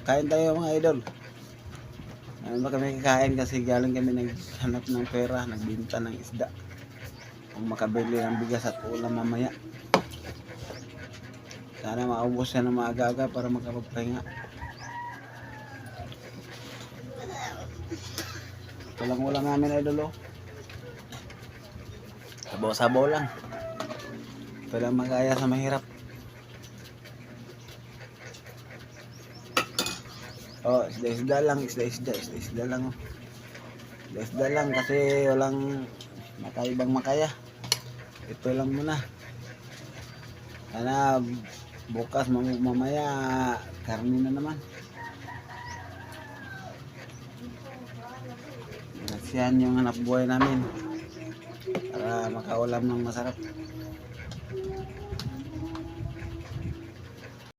Kain tayo mga idol. Ano ba kami kakain kasi galing kami naghanap ng pera, nagbinta ng isda. Kung makabili ng bigas at ulam mamaya. Sana maubos siya ng maaga-aga para makapagpahinga. Ito lang ulam namin idol oh. Sabaw-sabaw lang. Ito lang magaya sa mahirap. Oh, isda-isda lang, isda-isda, isda-isda lang. Isda-isda lang kasi walang makaibang makaya. Ito lang muna. Sana bukas mam- mamaya karni na naman. Yan yung hanap buhay namin para makaulam ng masarap.